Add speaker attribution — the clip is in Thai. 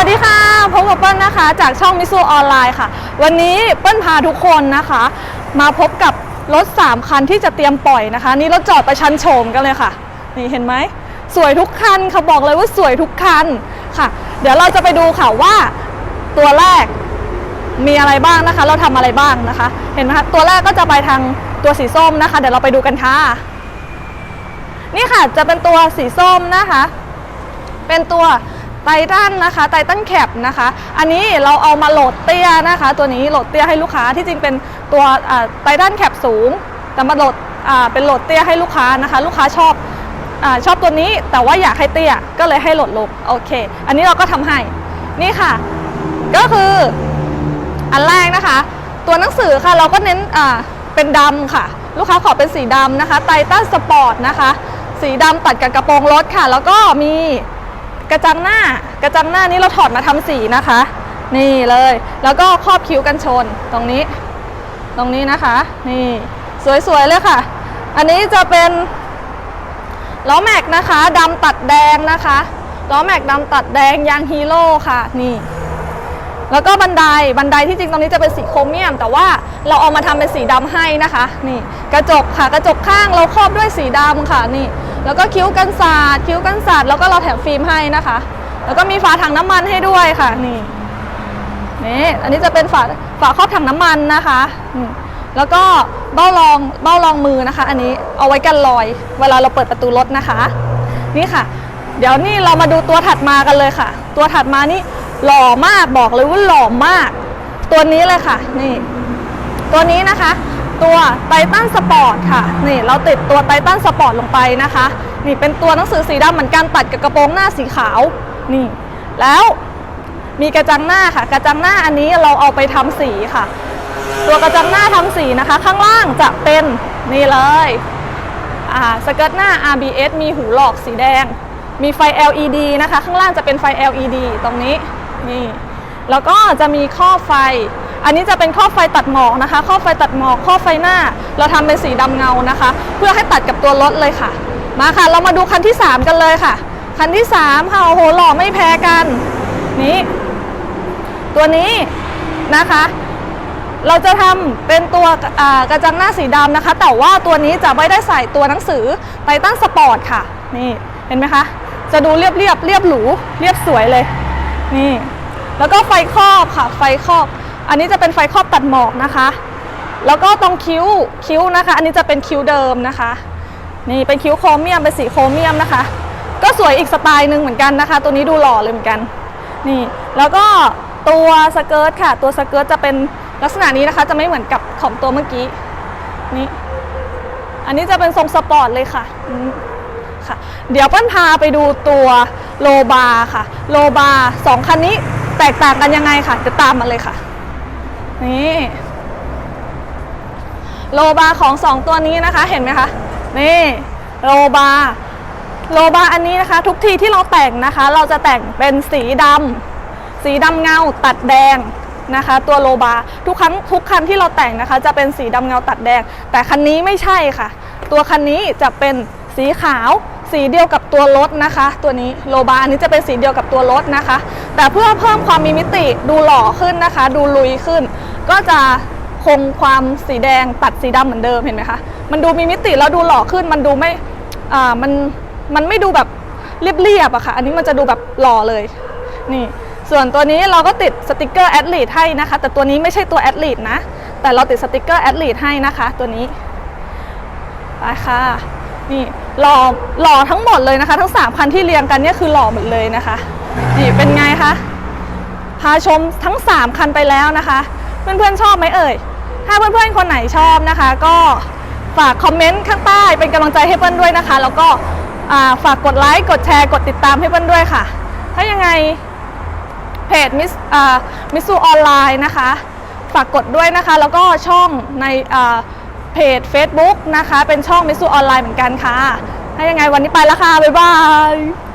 Speaker 1: ัสดีค่ะพบกับเปิ้ลนะคะ จากช่องมิสูออนไลน์ค่ะ วันนี้เปิ้ลพาทุกคนนะคะ มาพบกับรถ 3 คันที่จะเตรียมปล่อยนะคะ นี่รถจอดประชันโฉมกันเลยค่ะ นี่เห็นไหม สวยทุกคันค่ะบอกเลยว่าสวยทุกคันค่ะ เดี๋ยวเราจะไปดูค่ะว่าตัวแรกมีอะไรบ้างนะคะ เราทำอะไรบ้างนะคะ เห็นไหมคะตัวแรกก็จะไปทางตัวสีส้มนะคะ เดี๋ยวเราไปดูกันค่ะ นี่ค่ะจะเป็นตัวสีส้มนะคะ เป็นตัว ไททันนะคะไททันแคปนะคะ อันนี้เราเอามาโหลดเตี้ยนะคะ ตัวนี้โหลดเตี้ยให้ลูกค้าที่จริงเป็นตัวไททันแคปสูง แต่มาโหลดเป็นโหลดเตี้ยให้ลูกค้านะคะ ลูกค้าชอบอชอบตัวนี้แต่ว่าอยากให้เตี้ยก็เลยให้โหลดลงโอเค อันนี้เราก็ทำให้นี่ค่ะ ก็คืออันแรกนะคะ ตัวหนังสือค่ะเราก็เน้นเป็นดำค่ะ ลูกค้าขอเป็นสีดำนะคะไททันสปอร์ตนะคะ สีดำตัดกับกระโปรงรถค่ะ แล้วก็มี กระจังหน้ากระจังหน้านี้เราถอดมาทำสีนะคะ นี่เลย แล้วก็ครอบคิ้วกันชนตรงนี้ ตรงนี้นะคะ นี่สวยๆเลยค่ะ อันนี้จะเป็นล้อแม็กนะคะดำตัดแดงนะคะล้อแม็กดำตัดแดงยางฮีโร่ค่ะนี่ แล้วก็บันไดบันไดที่จริงตรงนี้จะเป็นสีโครเมียม แต่ว่าเราเอามาทำเป็นสีดำให้นะคะ นี่ กระจกค่ะกระจกข้างเราครอบด้วยสีดำค่ะนี่ แล้วก็คิ้วกันสาดคิ้วกันสาดแล้วก็เราแถมฟิล์มให้นะคะ แล้วก็มีฝาถังน้ำมันให้ด้วยค่ะนี่นี่อันนี้จะเป็นฝาฝาครอบถังน้ำมันนะคะแล้วก็เบ้ารองเบ้ารองมือนะคะ อันนี้เอาไว้กันรอย เวลาเราเปิดประตูรถนะคะ นี่ค่ะ เดี๋ยวนี่เรามาดูตัวถัดมากันเลยค่ะ ตัวถัดมานี่หล่อมากบอกเลยว่าหล่อมาก ตัวนี้เลยค่ะ นี่ ตัวนี้นะคะ ตัวไททันสปอร์ตค่ะนี่เราติดตัวไททันสปอร์ตลงไปนะคะ นี่เป็นตัวหนังสือสีดำเหมือนกันตัดกับกระโปรงหน้าสีขาวนี่แล้วมีกระจังหน้าค่ะ กระจังหน้าอันนี้เราเอาไปทำสีค่ะ ตัวกระจังหน้าทำสีนะคะ ข้างล่างจะเป็นนี่เลยอ่าสเกิร์ตหน้า RBS มีหูหลอกสีแดง มีไฟ LED นะคะ ข้างล่างจะเป็นไฟ LED ตรงนี้นี่แล้วก็จะมีข้อไฟ อันนี้จะเป็นข้อบไฟตัดหมอกนะคะข้อบไฟตัดหมอกข้อบไฟหน้า เราทำเป็นสีดำเงานะคะ เพื่อให้ตัดกับตัวรถเลยค่ะ มาค่ะ เรามาดูคันที่ 3 กันเลยค่ะ คันที่ 3 ค่ะโอ้โหหล่อไม่แพ้กันนี่ตัวนี้นะคะเราจะทำเป็นตัวกระจังหน้าสีดำนะคะ แต่ว่าตัวนี้จะไม่ได้ใส่ตัวหนังสือไททันสปอร์ตค่ะ นี่เห็นไหมคะ จะดูเรียบเรียบเรียบหรู เรียบสวยเลย นี่ แล้วก็ไฟครอบค่ะ ไฟครอบ อันนี้จะเป็นไฟครอบตัดหมอกนะคะ แล้วก็ตรงคิ้วคิ้วนะคะ อันนี้จะเป็นคิ้วเดิมนะคะ นี่เป็นคิ้วโครเมียมเป็นสีโครเมียมนะคะ ก็สวยอีกสไตล์หนึ่งเหมือนกันนะคะ ตัวนี้ดูหล่อเลยเหมือนกันนี่แล้วก็ตัวสเกิร์ตค่ะ ตัวสเกิร์ตจะเป็นลักษณะนี้นะคะ จะไม่เหมือนกับของตัวเมื่อกี้นี่อันนี้จะเป็นทรงสปอร์ตเลยค่ะค่ะ เดี๋ยวเปิ้ลพาไปดูตัวโลบาค่ะ โลบาสองคันนี้แตกต่างกันยังไงค่ะจะตามมาเลยค่ะ นี่ โลบาของสองตัวนี้นะคะ เห็นไหมคะ นี่ โลบา โลบาอันนี้นะคะ ทุกทีที่เราแต่งนะคะ เราจะแต่งเป็นสีดำสีดำเงาตัดแดงนะคะ ตัวโลบาทุกครั้งทุกคันที่เราแต่งนะคะ จะเป็นสีดำเงาตัดแดง แต่คันนี้ไม่ใช่ค่ะ ตัวคันนี้จะเป็นสีขาว สีเดียวกับตัวรถนะคะ ตัวนี้โลบาอันนี้จะเป็นสีเดียวกับตัวรถนะคะ แต่เพื่อเพิ่มความมีมิติดูหล่อขึ้นนะคะ ดูลุยขึ้น ก็จะคงความสีแดงตัดสีดำเหมือนเดิมเห็นไหมคะมันดูมีมิติแล้วดูหล่อขึ้นมันดูไม่อ่ามันมันไม่ดูแบบเรียบๆอะค่ะ อันนี้มันจะดูแบบหล่อเลยนี่ส่วนตัวนี้เราก็ติดสติกเกอร์แอดลีดให้นะคะ แต่ตัวนี้ไม่ใช่ตัวแอดลีดนะ แต่เราติดสติกเกอร์แอดลีดให้นะคะ ตัวนี้ไปค่ะนี่ หล่อหล่อทั้งหมดเลยนะคะ ทั้ง 3 คันที่เรียงกันเนี่ยคือหล่อหมดเลยนะคะนี่เป็นไงคะพาชมทั้ง 3 คันไปแล้วนะคะ เพื่อนๆชอบไหมเอ่ย ถ้าเพื่อนๆคนไหนชอบนะคะ ก็ฝากคอมเมนต์ข้างใต้เป็นกำลังใจให้เพื่อนด้วยนะคะ แล้วก็ฝากกดไลค์กดแชร์กดติดตามให้เพื่อนด้วยค่ะ ถ้ายังไงเพจมิสมิสูออนไลน์นะคะ ฝากกดด้วยนะคะ แล้วก็ช่องในอ่า เพจ Facebook นะคะ เป็นช่องมิสูออนไลน์เหมือนกันค่ะ ถ้ายังไงวันนี้ไปแล้วค่ะ บ๊ายบาย